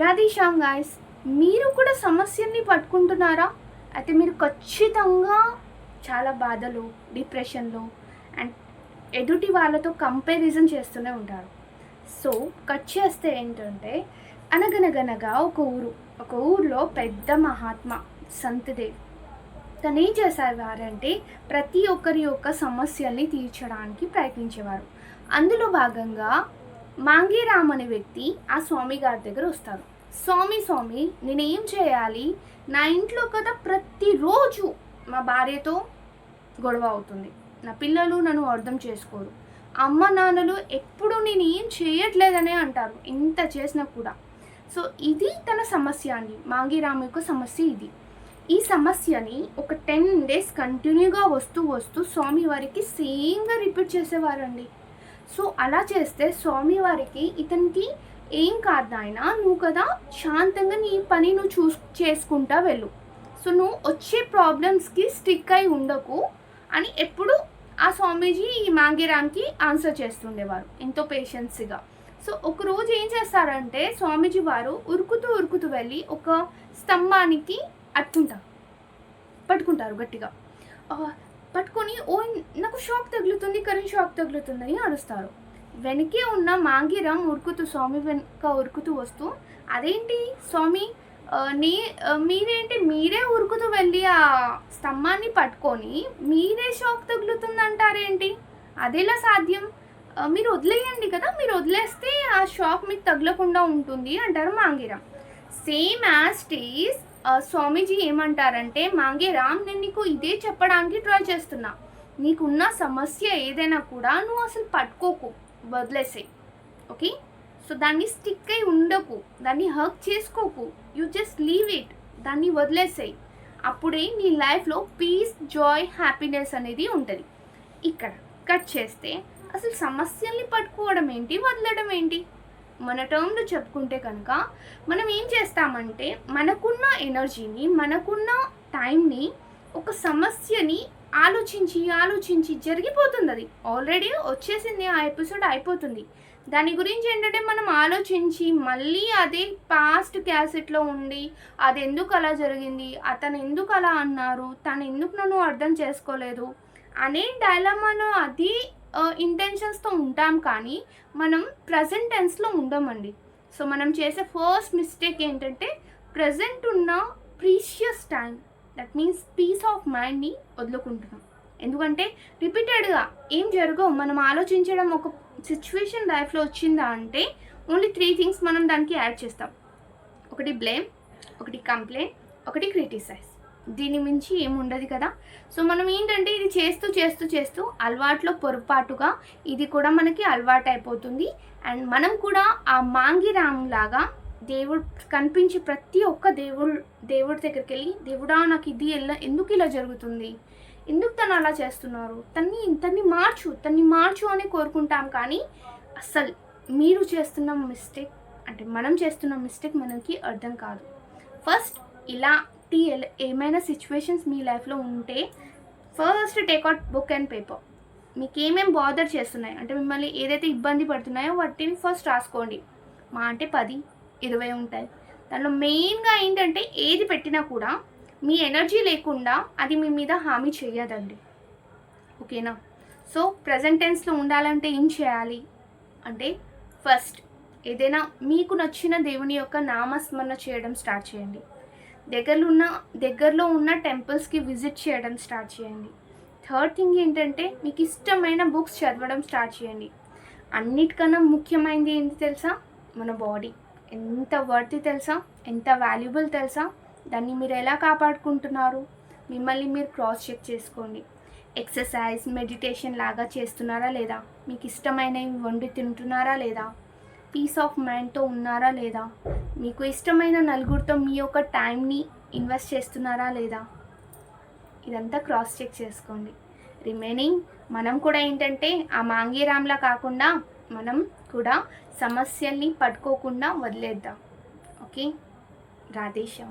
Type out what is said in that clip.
Radhe Shyam guys మీరు కూడా సమస్యల్ని పట్టుకుంటున్నారా? అయితే మీరు ఖచ్చితంగా చాలా బాధలు డిప్రెషన్లో అండ్ ఎదుటి వాళ్ళతో కంపారిజన్ చేస్తూనే ఉంటారు. సో కట్ చేస్తే ఏంటంటే అనగనగనగా ఒక ఊరు ఒక ఊర్లో పెద్ద మహాత్మ సంతదేవ్. తను ఏం చేసేవారంటే ప్రతి ఒక్కరి యొక్క సమస్యల్ని తీర్చడానికి ప్రయత్నించేవారు. అందులో భాగంగా మాంగీరామ్ అనే వ్యక్తి ఆ స్వామి గారి దగ్గర వస్తారు స్వామి స్వామి నేనేం చేయాలి? నా ఇంట్లో కదా ప్రతిరోజు మా భార్యతో గొడవ అవుతుంది. నా పిల్లలు నన్ను అర్థం చేసుకోరు. అమ్మ నాన్నలు ఎప్పుడు నేను ఏం చేయట్లేదనే అంటారు. ఇంత చేసినా కూడా. సో ఇది తన సమస్య అండి. మాంగీరామ్ యొక్క సమస్య ఇది. ఈ సమస్యని ఒక టెన్ డేస్ కంటిన్యూగా వస్తూ వస్తూ స్వామివారికి సేమ్గా రిపీట్ చేసేవారండి. సో అలా చేస్తే స్వామివారికి ఇతనికి ఏం కాదు నాయన నువ్వు కదా శాంతంగా నీ పని నువ్వు చూస్ చేసుకుంటా వెళ్ళు. సో నువ్వు వచ్చే ప్రాబ్లమ్స్కి స్టిక్ అయి ఉండకు అని ఎప్పుడు ఆ స్వామీజీ ఈ మాంగిరామ్కి ఆన్సర్ చేస్తుండేవారు ఎంతో పేషెన్స్గా సో ఒకరోజు ఏం చేస్తారంటే స్వామీజీ వారు ఉరుకుతూ ఉరుకుతూ వెళ్ళి ఒక స్తంభానికి అట్టుకుంటారు పట్టుకుంటారు గట్టిగా. పట్టుకొని ఓ నాకు షాక్ తగులుతుంది కరెంట్ షాక్ తగులుతుందని అరుస్తారు. వెనకే ఉన్న మాంగిరం ఉరుకుతూ స్వామి వెనుక ఉరుకుతూ వస్తూ అదేంటి స్వామి నీ మీరేంటి మీరే ఉరుకుతూ వెళ్ళి ఆ స్తంభాన్ని పట్టుకొని మీరే షాక్ తగులుతుందంటారేంటి? అదేలా సాధ్యం? మీరు వదిలేయండి కదా మీరు వదిలేస్తే ఆ షాక్ మీకు తగలకుండా ఉంటుంది అంటారు Mangiram. Same as is Swamiji ఏమంటారంటే మాంగేరామ్ నేను నీకు ఇదే చెప్పడానికి ట్రై చేస్తున్నా. నీకున్న సమస్య ఏదైనా కూడా నువ్వు అసలు పట్టుకోకు వదిలేసే ఓకే? సో దాన్ని స్టిక్ అయి ఉండకు దాన్ని హక్ చేసుకోకు. యూ జస్ట్ లీవ్ ఇట్ దాన్ని వదిలేసేయి. అప్పుడే నీ లైఫ్లో పీస్ జాయ్ హ్యాపీనెస్ అనేది ఉంటుంది. ఇక్కడ కట్ చేస్తే అసలు సమస్యల్ని పట్టుకోవడం ఏంటి వదలడం ఏంటి? మన టర్మ్లో చెప్పుకుంటే కనుక మనం ఏం చేస్తామంటే మనకున్న ఎనర్జీని మనకున్న టైంని ఒక సమస్యని ఆలోచించి ఆలోచించి జరిగిపోతుంది అది ఆల్రెడీ వచ్చేసింది ఆ ఎపిసోడ్ అయిపోతుంది. దాని గురించి ఏంటంటే మనం ఆలోచించి మళ్ళీ అదే పాస్ట్ క్యాసెట్లో ఉండి అది ఎందుకు అలా జరిగింది అతను ఎందుకు అలా అన్నారు తను ఎందుకు నన్ను అర్థం చేసుకోలేదు అనే డైలమాను అది ఇంటెన్షన్స్తో ఉంటాం కానీ మనం ప్రజెంట్ టెన్స్లో ఉండమండి. సో మనం చేసే ఫస్ట్ మిస్టేక్ ఏంటంటే ప్రజెంట్ ఉన్న precious time that means peace of మైండ్ని వదులుకుంటున్నాం. ఎందుకంటే రిపీటెడ్గా ఏం జరగవు. మనం ఆలోచించడం ఒక సిచ్యువేషన్ లైఫ్లో వచ్చిందా అంటే ఓన్లీ త్రీ థింగ్స్ మనం దానికి యాడ్ చేస్తాం. ఒకటి బ్లేమ్ ఒకటి కంప్లైంట్ ఒకటి క్రిటిసైజ్ దీని మించి ఏముండదు కదా. సో మనం ఏంటంటే ఇది చేస్తూ చేస్తూ చేస్తూ అలవాట్లో పొరపాటుగా ఇది కూడా మనకి అలవాటు అయిపోతుంది అండ్ మనం కూడా ఆ మాంగిరామ్ లాగా దేవుడు కనిపించే ప్రతి ఒక్క దేవుడు దేవుడి దగ్గరికి వెళ్ళి దేవుడా నాకు ఇది ఎలా ఎందుకు ఇలా జరుగుతుంది? ఎందుకు తను అలా చేస్తున్నారు? తన్ని తన్ని మార్చు తన్ని మార్చు అని కోరుకుంటాం. కానీ అస్సలు మీరు చేస్తున్న మిస్టేక్ అంటే మనం చేస్తున్న మిస్టేక్ మనకి అర్థం కాదు. ఫస్ట్ ఇలా ఎట్టి ఏమైనా సిచ్యువేషన్స్ మీ లైఫ్లో ఉంటే first take out book and paper మీకు ఏమేమి బాదర్ చేస్తున్నాయి? అంటే మిమ్మల్ని ఏదైతే ఇబ్బంది పడుతున్నాయో వాటిని ఫస్ట్ రాసుకోండి. మా అంటే పది ఇరవై ఉంటాయి. దానిలో మెయిన్గా ఏంటంటే ఏది పెట్టినా కూడా మీ ఎనర్జీ లేకుండా అది మీ మీద హామీ చేయదండి. ఓకేనా? సో ప్రజెంట్ టెన్స్లో ఉండాలంటే ఏం చేయాలి? అంటే ఫస్ట్ ఏదైనా మీకు నచ్చిన దేవుని యొక్క నామస్మరణ చేయడం స్టార్ట్ చేయండి. దగ్గరలో ఉన్న దగ్గరలో ఉన్న టెంపుల్స్కి విజిట్ చేయడం స్టార్ట్ చేయండి. థర్డ్ థింగ్ ఏంటంటే మీకు ఇష్టమైన బుక్స్ చదవడం స్టార్ట్ చేయండి. అన్నిటికన్నా ముఖ్యమైనది ఏంటి తెలుసా? మన బాడీ. ఎంత వర్తి తెలుసా? ఎంత వాల్యుబుల్ తెలుసా? దాన్ని మీరు ఎలా కాపాడుకుంటున్నారు? మిమ్మల్ని మీరు క్రాస్ చెక్ చేసుకోండి. ఎక్సర్సైజ్ మెడిటేషన్ లాగా చేస్తున్నారా లేదా? మీకు ఇష్టమైనవి వండి తింటున్నారా లేదా? పీస్ ఆఫ్ మైండ్తో ఉన్నారా లేదా? మీకు ఇష్టమైన నలుగురితో మీ యొక్క టైంని ఇన్వెస్ట్ చేస్తున్నారా లేదా? ఇదంతా క్రాస్ చెక్ చేసుకోండి. రిమైనింగ్ మనం కూడా ఏంటంటే ఆ మాంగీరామ్లా కాకుండా మనం కూడా సమస్యల్ని పట్టుకోకుండా వదిలేద్దాం. ఓకే? రాధేశం